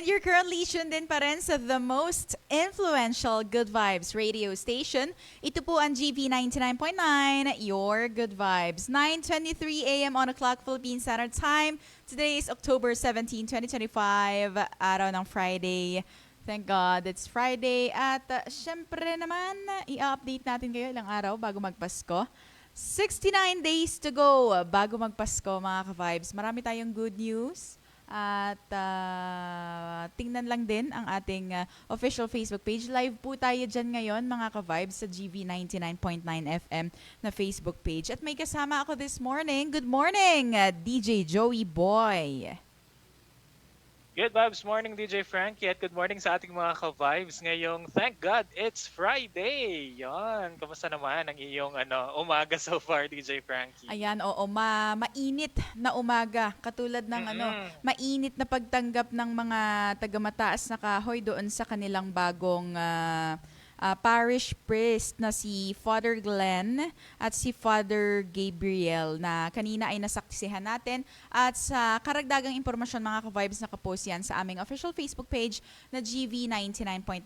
And you're currently tuned in pa rin sa the most influential Good Vibes radio station. Ito po ang GV 99.9, Your Good Vibes. 9.23 a.m. on o'clock Philippine Standard Time. Today is October 17, 2025, araw ng Friday. Thank God it's Friday. At uh, syempre naman, i-update natin kayo ilang araw bago magpasko. 69 days to go bago magpasko mga ka-vibes. Marami tayong good news. At uh, tingnan lang din ang ating uh, official Facebook page. Live po tayo dyan ngayon mga ka-vibes sa GV 99.9 FM na Facebook page. At may kasama ako this morning. Good morning, uh, DJ Joey Boy. Good vibes morning, DJ Frankie, at good morning sa ating mga ka-vibes ngayong Thank God It's Friday! Yan, kamusta naman ang iyong ano, umaga so far, DJ Frankie? Ayan, oo, ma mainit na umaga. Katulad ng ano, Mm-mm. mainit na pagtanggap ng mga taga-mataas na kahoy doon sa kanilang bagong ah, ah, parish priest na si Father Glenn at si Father Gabriel na kanina ay nasaksihan natin. At sa karagdagang impormasyon mga ka-vibes, nakapost yan sa aming official Facebook page na GV 99.9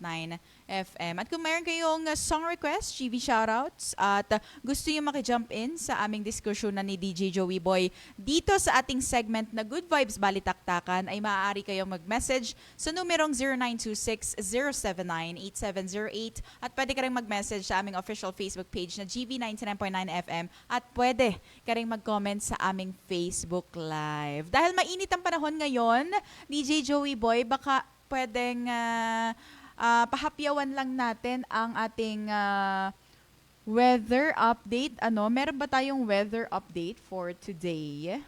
FM. At kung mayroon kayong uh, song request, GV shoutouts, at uh, gusto nyo makijump in sa aming diskusyon na ni DJ Joey Boy dito sa ating segment na Good Vibes Balitaktakan, ay maaari kayong mag-message sa numerong 0926-079-8708 at pwede ka rin mag-message sa aming official Facebook page na GV 99.9 FM at pwede ka rin mag-comment sa aming Facebook Live. Dahil mainit ang panahon ngayon, DJ Joey Boy, baka pwedeng ah, ah, pahapyawan lang natin ang ating ah, weather update. Ano, meron ba tayong weather update for today?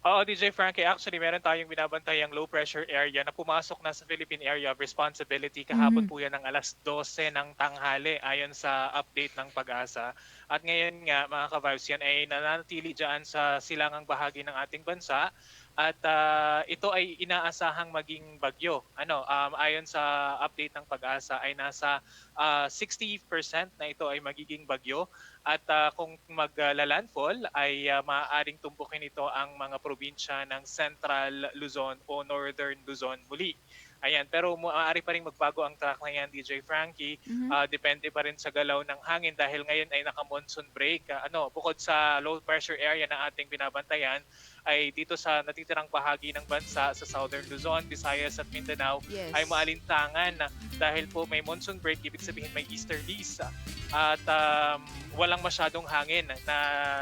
Oo, DJ Frankie, actually meron tayong binabantayang low pressure area na pumasok na sa Philippine Area of Responsibility. Kahapon Mhm. po yan ng alas 12 ng tanghali ayon sa update ng pag-asa. At ngayon nga, mga ka-vibes, yan ay nananatili dyan sa silangang bahagi ng ating bansa. At ah, ito ay inaasahang maging bagyo. Ano, um, ayon sa update ng pag-asa ay nasa ah, 60% na ito ay magiging bagyo. At ah, kung maglalandfall ay ah, maaaring tumpukin ito ang mga probinsya ng Central Luzon o Northern Luzon muli. Ayan, pero maaari pa rin magbago ang track na yan, DJ Frankie. Mhm. Ah, depende pa rin sa galaw ng hangin dahil ngayon ay naka-monsoon break. Ah, ano, bukod sa low pressure area na ating binabantayan, ay dito sa natitirang bahagi ng bansa sa Southern Luzon, Visayas at Mindanao yes. ay maalintangan dahil po may monsoon break, ibig sabihin may easterlies. At um, walang masyadong hangin na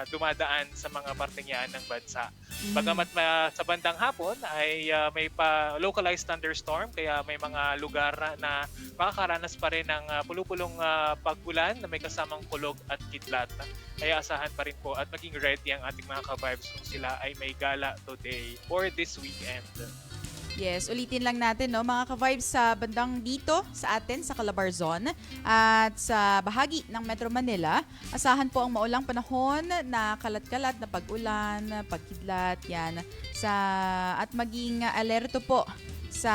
dumadaan sa mga parteng yan ng bansa. Mhm. Bagamat ma- sa bandang hapon ay ah, may pa localized thunderstorm kaya may mga lugar na makakaranas pa rin ng ah, pulupulong ah, pag-ulan na may kasamang kulog at kidlat. Kaya asahan pa rin po at maging ready ang ating mga ka-vibes kung sila ay may gala today or this weekend. Yes, ulitin lang natin no, mga ka-vibes sa bandang dito sa atin sa Calabarzon at sa bahagi ng Metro Manila. Asahan po ang maulang panahon na kalat-kalat na pag-ulan, pagkidlat, yan. Sa, at maging alerto po sa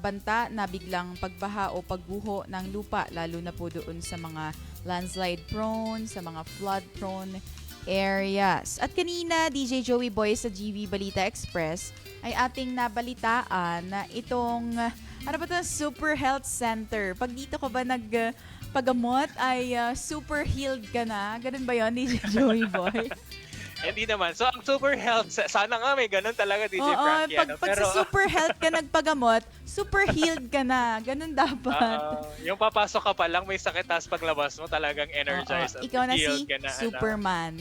banta na biglang pagbaha o pagguho ng lupa, lalo na po doon sa mga landslide prone, sa mga flood prone areas. At kanina, DJ Joey Boy sa GV Balita Express ay ating nabalitaan na itong, ano ba ito, Super Health Center. Pag dito ka ba nag uh, pagamot ay uh, super healed ka na. Ganun ba yon DJ Joey Boy? Hindi naman. So, ang super health, sana nga may ganun talaga, DJ Oo, Frankie. pag, ano? pag Pero, sa super health ka nagpagamot, super healed ka na. Ganun dapat. ah, yung papasok ka pa lang, may sakit, tapos paglabas mo talagang energized Oo, at ikaw na healed si ka na, ano. Superman.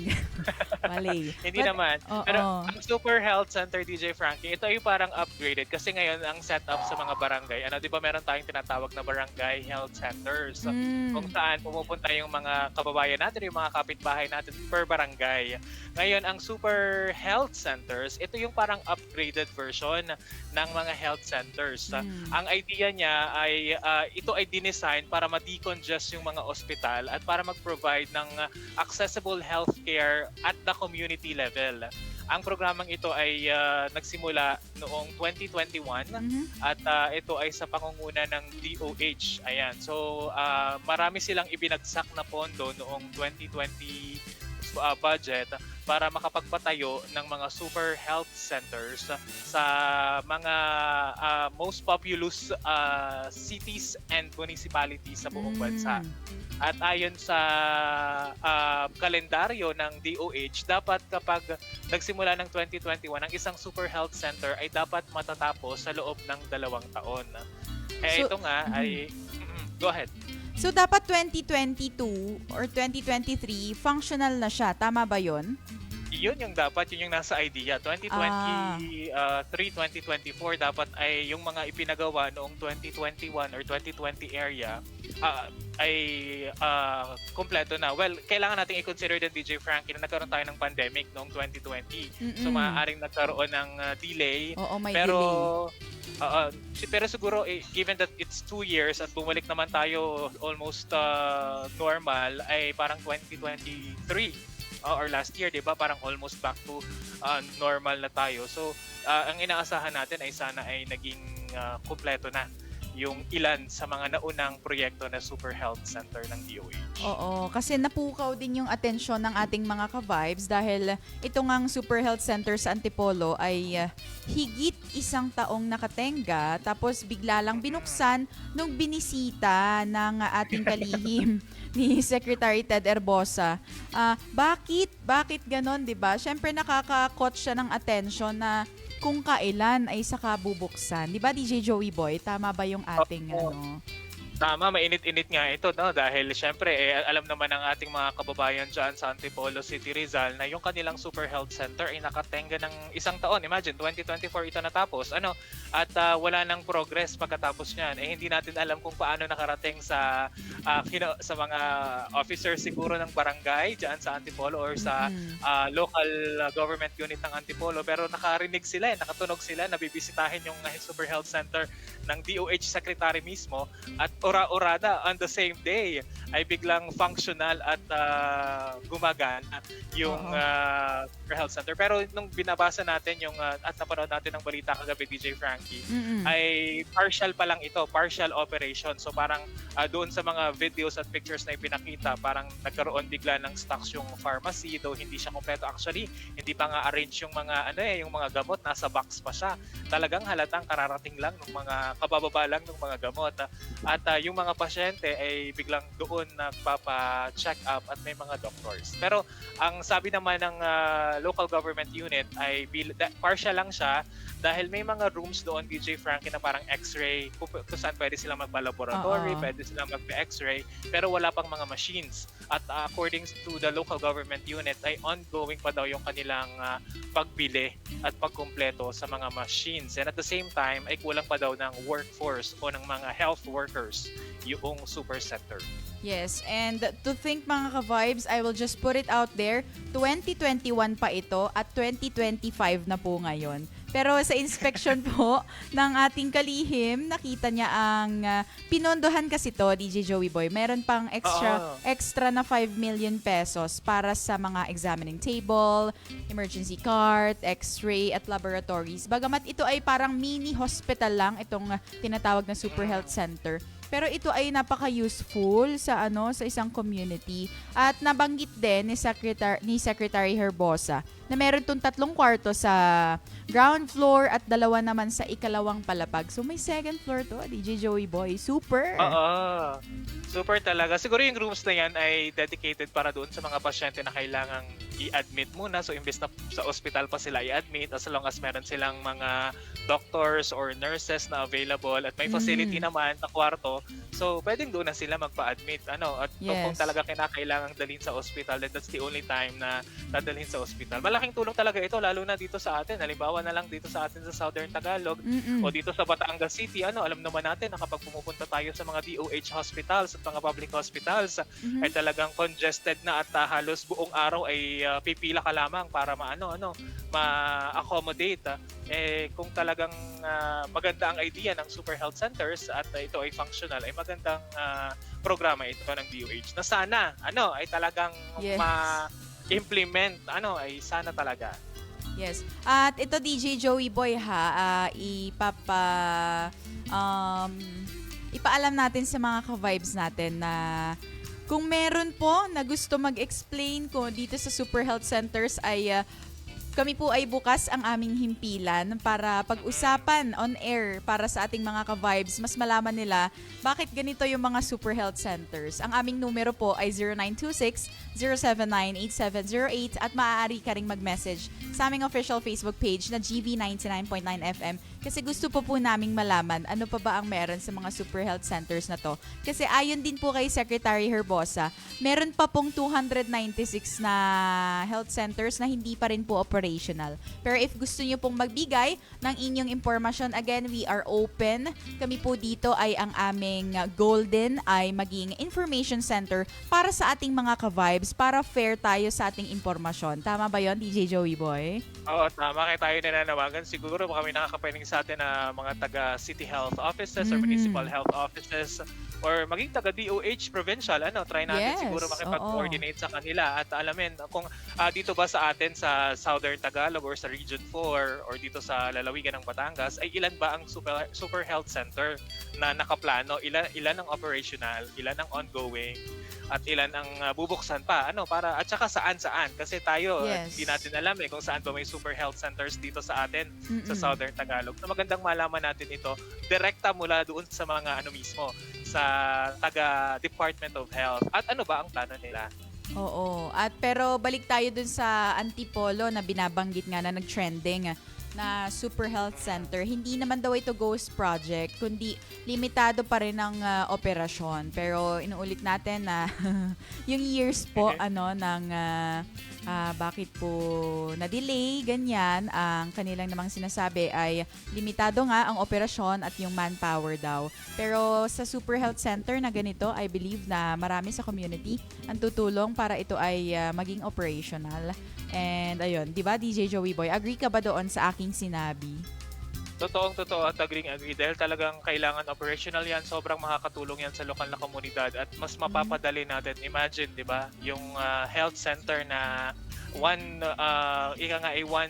Mali. Hindi But- naman. oo. Pero ang Super Health Center DJ Frankie, ito ay parang upgraded kasi ngayon ang setup sa mga barangay. Ano, 'di ba meron tayong tinatawag na barangay health centers. Mm. Kung saan pumupunta yung mga kababayan natin, yung mga kapitbahay natin per barangay. Ngayon, ang Super Health Centers, ito yung parang upgraded version ng mga health centers. Mm. Ang idea niya ay ah, ito ay dinesign para ma-decongest yung mga ospital at para mag-provide ng accessible healthcare at the community level. Ang programang ito ay ah, nagsimula noong 2021 Mhm. at ah, ito ay sa pangunguna ng DOH. Ayan. So ah, marami silang ibinagsak na pondo noong 2020 uh, budget para makapagpatayo ng mga super health centers sa mga ah, most populous ah, cities and municipalities sa buong bansa. Mm. At ayon sa ah, kalendaryo ng DOH, dapat kapag nagsimula ng 2021, ang isang super health center ay dapat matatapos sa loob ng dalawang taon. Eh So- ito nga Mhm. ay go ahead. So dapat 2022 or 2023 functional na siya. Tama ba 'yon? Yun yung dapat, yun yung nasa idea. 2023, 2024 dapat ay yung mga ipinagawa noong 2021 or 2020 area ah, ay ah, kompleto na. Well, kailangan nating i-consider din DJ Frankie na nagkaroon tayo ng pandemic noong 2020. So Mm-mm. maaaring nagkaroon ng ah, delay Oo, may pero delay. Si- pero siguro eh, given that it's two years at bumalik naman tayo almost uh, normal ay parang 2023 uh, or last year 'di ba? Parang almost back to uh, normal na tayo. So uh, ang inaasahan natin ay sana ay naging uh, kumpleto na yung ilan sa mga naunang proyekto na Super Health Center ng DOH. Oo, kasi napukaw din yung atensyon ng ating mga ka-vibes dahil ito ngang Super Health Center sa Antipolo ay uh, higit isang taong nakatenga tapos bigla lang binuksan nung binisita ng uh, ating kalihim ni Secretary Ted Erbosa. Ah, bakit? Bakit ganon, 'di ba? Syempre nakaka-caught siya ng atensyon na kung kailan ay saka bubuksan. 'Di ba DJ Joey Boy? Tama ba yung ating Oo. ano? Tama, mainit-init nga ito, no? Dahil syempre, eh, alam naman ng ating mga kababayan dyan sa Antipolo City, Rizal, na yung kanilang Super Health Center ay nakatenga ng isang taon. Imagine, 2024 ito natapos. Ano? At ah, wala nang progress pagkatapos niyan. Eh, hindi natin alam kung paano nakarating sa ah, kino- sa mga officers siguro ng barangay dyan sa Antipolo or sa ah, local government unit ng Antipolo pero nakarinig sila, eh, nakatunog sila, nabibisitahin yung Super Health Center ng DOH Secretary mismo at ora-orada on the same day ay biglang functional at ah, gumagana yung Super Health Center. Pero nung binabasa natin yung ah, at napanood natin ng balita kagabi DJ Frankie, Mm-mm. ay partial pa lang ito, partial operation. So parang ah, doon sa mga videos at pictures na ipinakita, parang nagkaroon bigla ng stocks yung pharmacy, though hindi siya kompleto. Actually, hindi pa nga arrange yung mga ano eh, yung mga gamot, nasa box pa siya. Talagang halatang kararating lang ng mga kabababa lang ng mga gamot. At ah, yung mga pasyente ay biglang doon nagpapa-check up at may mga doctors. Pero ang sabi naman ng ah, local government unit ay partial lang siya dahil may mga rooms doon DJ Frankie na parang x-ray kung, kung saan pwede silang magpa-laboratory, Oo. pwede silang magpa-x-ray pero wala pang mga machines at uh, according to the local government unit ay ongoing pa daw yung kanilang uh, pagbili at pagkumpleto sa mga machines and at the same time ay kulang pa daw ng workforce o ng mga health workers yung super center. Yes, and to think mga ka-vibes, I will just put it out there, 2021 pa ito at 2025 na po ngayon. Pero sa inspection po ng ating kalihim, nakita niya ang ah, pinondohan kasi to, DJ Joey Boy. Meron pang extra Oo. extra na 5 million pesos para sa mga examining table, emergency cart, x-ray at laboratories. Bagamat ito ay parang mini hospital lang itong ah, tinatawag na Super Health Center. Pero ito ay napaka-useful sa ano sa isang community. At nabanggit din ni Secretary ni Secretary Herbosa na meron tong tatlong kwarto sa ground floor at dalawa naman sa ikalawang palapag. So may second floor to, DJ Joey Boy. Super. Oo. Super talaga. Siguro yung rooms na yan ay dedicated para doon sa mga pasyente na kailangang i-admit muna. So, imbes na sa ospital pa sila i-admit as long as meron silang mga doctors or nurses na available at may facility Mm. naman na kwarto. So, pwedeng doon na sila magpa-admit. Ano? At kung- kung Yes. talaga kinakailangang dalhin sa ospital, then that's the only time na dadalhin sa ospital. Malaking tulong talaga ito, lalo na dito sa atin. Halimbawa na lang dito sa atin sa Southern Tagalog, Mm-mm. o dito sa Batangas City, ano, alam naman natin na kapag pumupunta tayo sa mga DOH hospitals at mga public hospitals, Mhm. ay talagang congested na at ah, halos buong araw ay ah, pipila ka lamang para maano ano, ma-accommodate. ah. Eh kung talagang ah, maganda ang idea ng Super Health Centers at ah, ito ay functional, ay magandang ah, programa ito ng DOH na sana ano ay talagang Yes. Ma-implement ano ay sana talaga. Yes. At ito DJ Joey Boy ha, ah, ipapa um ipaalam natin sa mga ka-vibes natin na Kung meron po na gusto mag-explain ko dito sa Super Health Centers ay ah, kami po ay bukas ang aming himpilan para pag-usapan on air para sa ating mga ka-vibes. Mas malaman nila bakit ganito yung mga super health centers. Ang aming numero po ay 0926-079-8708 at maaari ka ring mag-message sa aming official Facebook page na GV99.9 FM kasi gusto po po naming malaman ano pa ba ang meron sa mga super health centers na to. Kasi ayon din po kay Secretary Herbosa, meron pa pong 296 na health centers na hindi pa rin po operational. Pero if gusto niyo pong magbigay ng inyong impormasyon, again, we are open. Kami po dito ay ang aming golden ay maging information center para sa ating mga ka-vibes, para fair tayo sa ating impormasyon. Tama ba yon DJ Joey Boy? Oo, tama. Kaya tayo nananawagan. Siguro baka may nakakapaning sa atin na mga taga city health offices or Mhm. municipal health offices or maging taga DOH provincial. Ano, try natin Yes, siguro makipag-coordinate sa kanila at alamin kung ah, dito ba sa atin sa Southern Tagalog or sa Region 4 or dito sa lalawigan ng Batangas ay ilan ba ang super, super health center na nakaplano, ilan ilan ang operational, ilan ang ongoing at ilan ang ah, bubuksan pa ano para at saka saan saan kasi tayo Yes. hindi natin alam eh kung saan ba may super health centers dito sa atin sa Mm-mm. Southern Tagalog. So magandang malaman natin ito direkta mula doon sa mga ano mismo sa taga Department of Health. At ano ba ang plano nila? Oo. At pero balik tayo dun sa Antipolo na binabanggit nga na nag-trending na Super Health Center. Hindi naman daw ito ghost project, kundi limitado pa rin ang ah, operasyon. Pero inuulit natin na yung years po ano ng ah, ah, bakit po na-delay, ganyan, ang kanilang namang sinasabi ay limitado nga ang operasyon at yung manpower daw. Pero sa Super Health Center na ganito, I believe na marami sa community ang tutulong para ito ay ah, maging operational. And ayun, 'di ba DJ Joey Boy, agree ka ba doon sa aking sinabi? Totoong totoo at agreeing agree dahil talagang kailangan operational yan. Sobrang makakatulong yan sa lokal na komunidad at mas mapapadali natin. Imagine, di ba, yung ah, health center na one, uh, ika nga ay one,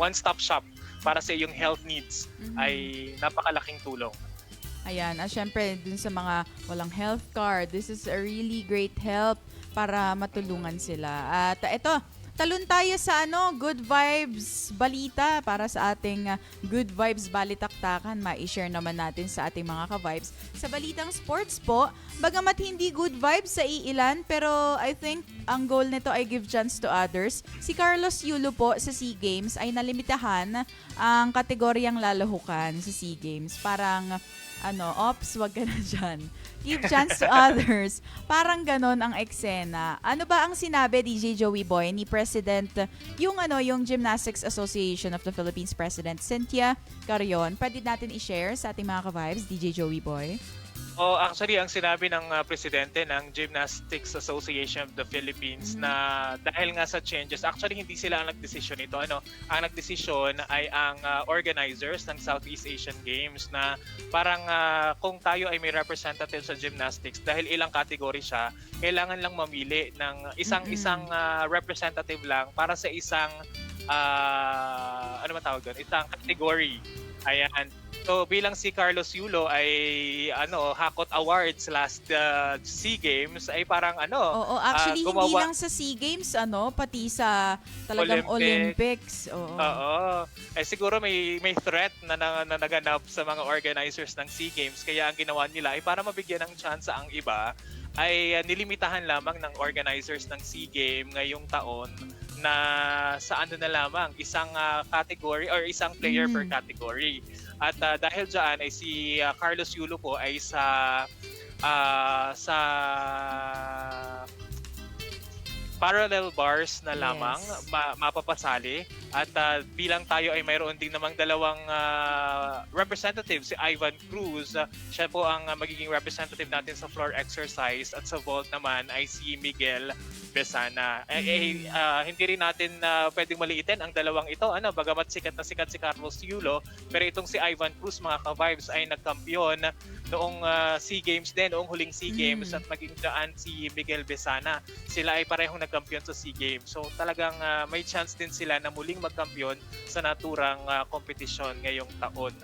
one-stop shop para sa iyong health needs Mhm. ay napakalaking tulong. Ayan, at syempre dun sa mga walang health card, this is a really great help para matulungan sila. At uh, ito, talon tayo sa ano, Good Vibes Balita para sa ating uh, Good Vibes Balitaktakan. Ma-share naman natin sa ating mga ka-vibes. Sa balitang sports po, bagamat hindi good vibes sa iilan, pero I think ang goal nito ay give chance to others. Si Carlos Yulo po sa SEA Games ay nalimitahan ang kategoryang lalahukan sa SEA Games. Parang ano, ops, wag ka na dyan. Give chance to others. Parang ganon ang eksena. Ano ba ang sinabi, DJ Joey Boy, ni President, yung ano, yung Gymnastics Association of the Philippines President, Cynthia Carion? Pwede natin i-share sa ating mga ka-vibes, DJ Joey Boy? Oh, actually ang sinabi ng uh, presidente ng Gymnastics Association of the Philippines Mhm. na dahil nga sa changes, actually hindi sila ang nagdesisyon nito. Ano, ang nagdesisyon ay ang uh, organizers ng Southeast Asian Games na parang uh, kung tayo ay may representative sa gymnastics dahil ilang category siya, kailangan lang mamili ng isang Mm-mm. isang uh, representative lang para sa isang uh, ano man tawag doon? Isang category. Ayan. So bilang si Carlos Yulo ay ano Hakot Awards last uh, SEA Games ay parang ano Oo, actually, Ah, hindi gumawa- lang sa SEA Games, ano, pati sa talagang Olympic. Olympics. Oo. Oo. Eh siguro may may threat na, na, na naganap sa mga organizers ng SEA Games kaya ang ginawa nila ay para mabigyan ng chance ang iba ay uh, nilimitahan lamang ng organizers ng SEA Game ngayong taon na sa ano na lamang isang uh, category or isang player Mm. per category. At uh, dahil diyan ay si uh, Carlos Yulo po ay sa uh, sa parallel bars na lamang Yes. ma- mapapasali at uh, bilang tayo ay mayroon din namang dalawang uh, representative si Ivan Cruz uh, siya po ang uh, magiging representative natin sa floor exercise at sa vault naman ay si Miguel Besana eh, eh, Mm. uh, hindi rin natin uh, pwedeng maliitin ang dalawang ito ano bagamat sikat na sikat si Carlos Yulo pero itong si Ivan Cruz mga ka-vibes ay nagkampiyon noong uh, SEA Games din noong huling SEA Mm. Games at maging daan si Miguel Besana sila ay parehong nagkampiyon sa SEA Games. So talagang ah, may chance din sila na muling magkampiyon sa naturang ah, kompetisyon ngayong taon.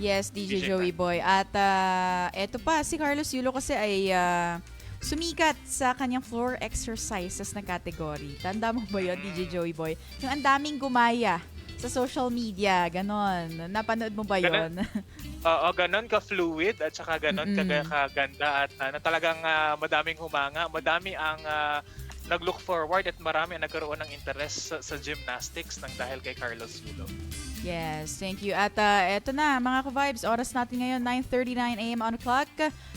Yes, DJ DJ Joey Boy. At ah, eto pa, si Carlos Yulo kasi ay ah, sumikat sa kanyang floor exercises na category. Tanda mo ba yun, DJ Joey Boy? Yung ang daming gumaya sa social media, ganon. Napanood mo ba Ganon. yun? Oo, ganun ka-fluid at saka ganun Mm-mm. ka kaganda at uh, na talagang ah, madaming humanga, madami ang ah, nag-look forward at marami ang nagkaroon ng interest sa, sa gymnastics nang dahil kay Carlos Yulo. Yes, thank you. At uh, eto na, mga ka-vibes, oras natin ngayon, 9.39am on clock.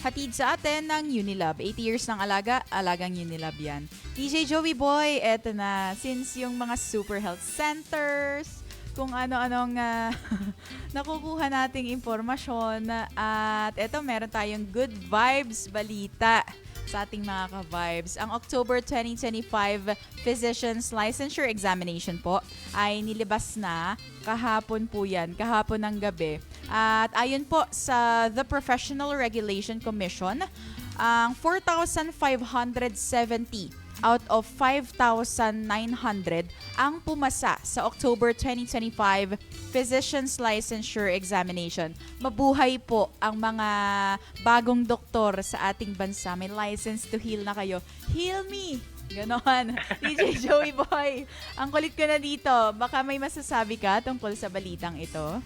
Hatid sa atin ng Unilab. 80 years ng alaga, alagang Unilab yan. DJ Joey Boy, eto na. Since yung mga super health centers, kung ano-anong ah, nakukuha nating impormasyon. At eto, meron tayong good vibes balita sa ating mga ka-vibes. Ang October 2025 Physician's Licensure Examination po ay nilibas na kahapon po yan, kahapon ng gabi. At ayon po sa The Professional Regulation Commission, ang 4,570 out of 5,900 ang pumasa sa October 2025 Physician's Licensure Examination. Mabuhay po ang mga bagong doktor sa ating bansa. May license to heal na kayo. Heal me! Ganon. DJ Joey Boy, ang kulit ko na dito. Baka may masasabi ka tungkol sa balitang ito?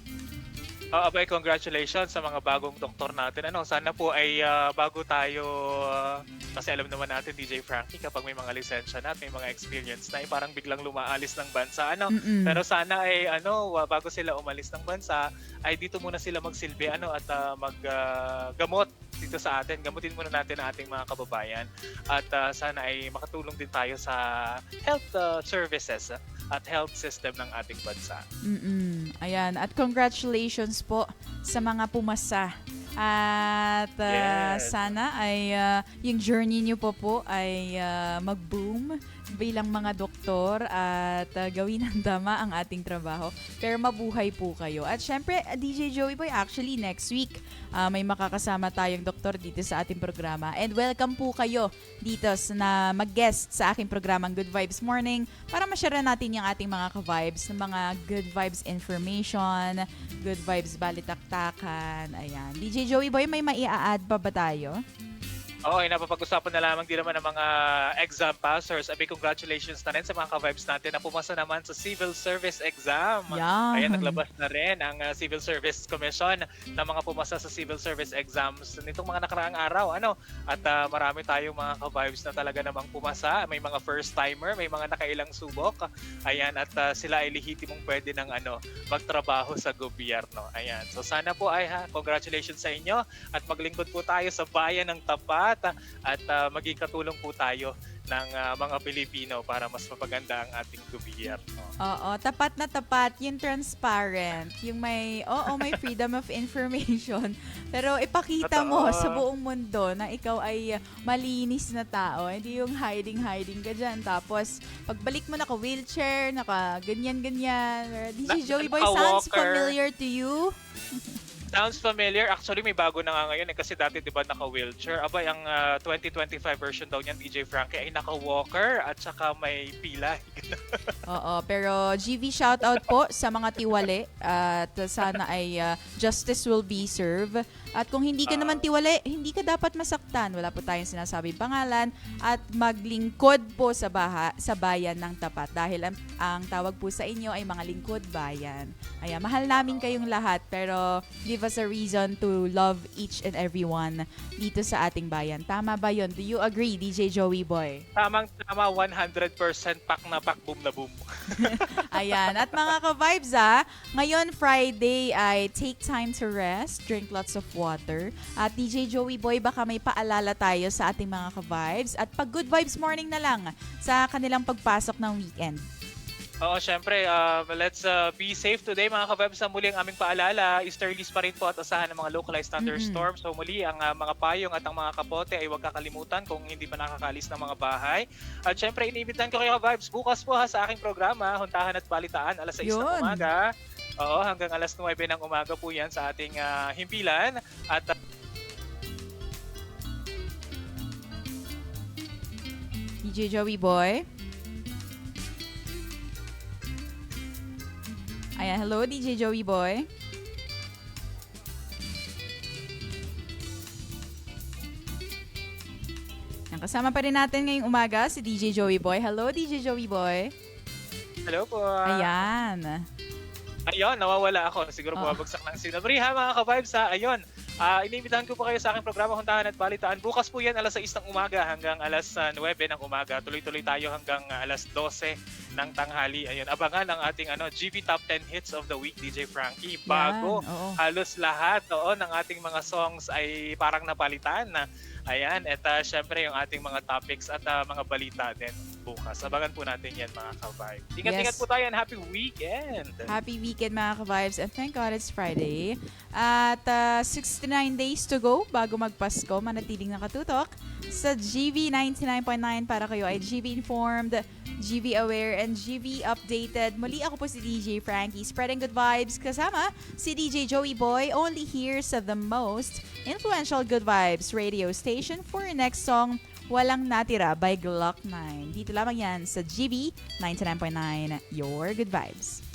Oo, abay, congratulations sa mga bagong doktor natin. Ano, sana po ay ah, bago tayo, ah, kasi alam naman natin, DJ Frankie, kapag may mga lisensya na at may mga experience na, eh, parang biglang lumaalis ng bansa. Ano, Mm-mm. Pero sana ay ano, wa- bago sila umalis ng bansa, ay dito muna sila magsilbi ano at ah, maggamot dito sa atin. Gamutin muna natin ang ating mga kababayan at ah, sana ay makatulong din tayo sa health ah, services ah, at health system ng ating bansa. Mm-mm. Ayan. At congratulations po sa mga pumasa. At uh, Yes. sana ay uh, yung journey niyo po po ay uh, mag-boom bilang mga doktor at uh, gawin ng tama ang ating trabaho. Pero mabuhay po kayo. At syempre, DJ Joey Boy, actually next week uh, may makakasama tayong doktor dito sa ating programa. And welcome po kayo dito na mag-guest sa aking programang Good Vibes Morning para ma-share natin yung ating mga ka-vibes ng mga good vibes information, good vibes balitaktakan. Ayan. DJ Joey Boy, may maia-add pa ba tayo? Oo, ay napapag-usapan na lamang din naman ng mga exam passers. Abi, congratulations na rin sa mga ka-vibes natin na pumasa naman sa civil service exam. Yan. Ayan, naglabas na rin ang uh, Civil Service Commission na mga pumasa sa civil service exams nitong mga nakaraang araw. Ano? At uh, marami tayong mga ka-vibes na talaga namang pumasa. May mga first-timer, may mga nakailang subok. Ayan, at uh, sila ay lehitimong pwede ng ano, magtrabaho sa gobyerno. Ayan. So sana po ay ha, congratulations sa inyo at maglingkod po tayo sa bayan ng tapat at uh, maging katulong po tayo ng uh, mga Pilipino para mas mapaganda ang ating gobyerno. Oo, tapat na tapat, yung transparent, yung may, oo, may freedom of information. Pero ipakita mo Totoo. sa buong mundo na ikaw ay malinis na tao. Hindi yung hiding-hiding ka dyan. Tapos, pagbalik mo naka-wheelchair, naka-ganyan-ganyan. DJ Na- Joey Boy, sounds familiar to you? Sounds familiar. Actually, may bago na nga ngayon eh, kasi dati 'di ba naka-wheelchair. Abay, ang ah, 2025 version daw niyan DJ Frankie ay naka-walker at saka may pilay. Oo, pero GV shoutout po sa mga tiwali at sana ay uh, justice will be served. At kung hindi ka Ah. naman tiwali, hindi ka dapat masaktan. Wala po tayong sinasabing pangalan at maglingkod po sa baha, sa bayan ng tapat dahil ang, ang tawag po sa inyo ay mga lingkod bayan. Ayan, mahal namin kayong lahat pero give us a reason to love each and everyone dito sa ating bayan. Tama ba 'yon? Do you agree, DJ Joey Boy? Tamang tama 100% pak na pak boom na boom. Ayan. At mga ka-vibes ah, ngayon Friday ay take time to rest, drink lots of water. At DJ Joey Boy, baka may paalala tayo sa ating mga ka-vibes. At pag good vibes morning na lang sa kanilang pagpasok ng weekend. Oo, syempre, uh, let's uh, be safe today mga kabebs. Sa muli ang aming paalala, easterlies pa rin po at asahan ng mga localized thunderstorms. So muli, ang uh, mga payong at ang mga kapote ay huwag kakalimutan kung hindi pa nakakalis ng mga bahay. At syempre, iniibitan ko kayo ka-vibes bukas po ha sa aking programa, Huntahan at Balitaan, alas 6 ng Yun. umaga. Oo, hanggang alas 9 ng umaga po yan sa ating uh, himpilan. At uh, DJ Joey Boy. Ayan, hello DJ Joey Boy. Ang kasama pa rin natin ngayong umaga si DJ Joey Boy. Hello, DJ Joey Boy. Hello po. Ayan. Ayun, nawawala ako. Siguro Oh. bumabagsak ng sinabri ha mga ka-vibes ha. Ayun, ah inimbitahan ko po kayo sa aking programa Huntahan at Balitaan. Bukas po yan alas 6 ng umaga hanggang alas ah, 9 ng umaga. Tuloy-tuloy tayo hanggang ah, alas 12 ng tanghali. Ayun, abangan ang ating ano, GB Top 10 Hits of the Week, DJ Frankie. Bago, Yan, oo. halos lahat oo, ng ating mga songs ay parang napalitan na. Ayan, at ah, syempre yung ating mga topics at ah, mga balita din bukas. Abangan po natin yan mga ka-vibe. Ingat-ingat Yes. po tayo and happy weekend! Happy weekend mga ka-vibes and thank God it's Friday. At uh, 69 days to go bago magpasko, manatiling nakatutok sa GV 99.9 para kayo ay GV informed, GV aware, and GV updated. Muli ako po si DJ Frankie, spreading good vibes kasama si DJ Joey Boy, only here sa the most influential good vibes radio station for your next song, Walang Natira by Glock 9. Dito lamang yan sa GV 99.9, your good vibes.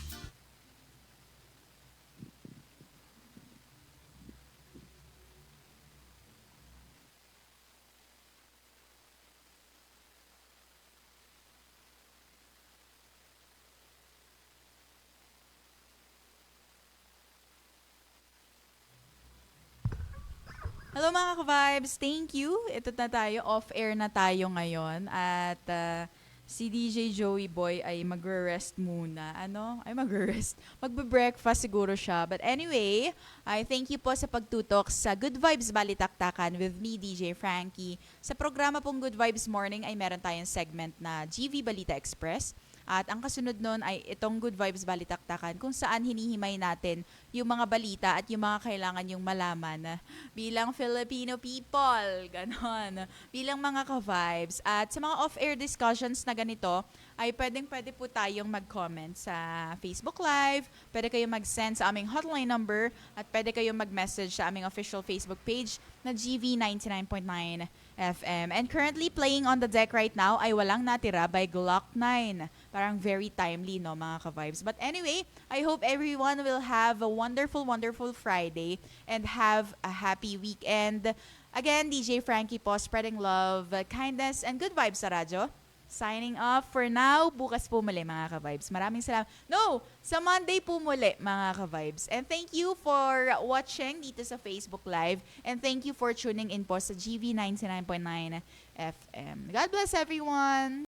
Hello mga ka-vibes, thank you. Ito na tayo, off-air na tayo ngayon. At uh, si DJ Joey Boy ay magre-rest muna. Ano? Ay magre-rest. Magbe-breakfast siguro siya. But anyway, I thank you po sa pagtutok sa Good Vibes Balitaktakan with me, DJ Frankie. Sa programa pong Good Vibes Morning ay meron tayong segment na GV Balita Express. At ang kasunod nun ay itong Good Vibes Balitaktakan kung saan hinihimay natin yung mga balita at yung mga kailangan yung malaman bilang Filipino people, ganon, bilang mga ka-vibes. At sa mga off-air discussions na ganito, ay pwedeng pwede po tayong mag-comment sa Facebook Live, pwede kayong mag-send sa aming hotline number, at pwede kayong mag-message sa aming official Facebook page na GV 99.9 FM. And currently playing on the deck right now ay Walang Natira by Glock 9. Parang very timely, no, mga ka-vibes. But anyway, I hope everyone will have a wonderful, wonderful Friday and have a happy weekend. Again, DJ Frankie po, spreading love, kindness, and good vibes sa radyo. Signing off for now. Bukas po muli, mga ka-vibes. Maraming salamat. No, sa Monday po muli, mga ka-vibes. And thank you for watching dito sa Facebook Live. And thank you for tuning in po sa GV 99.9 FM. God bless everyone!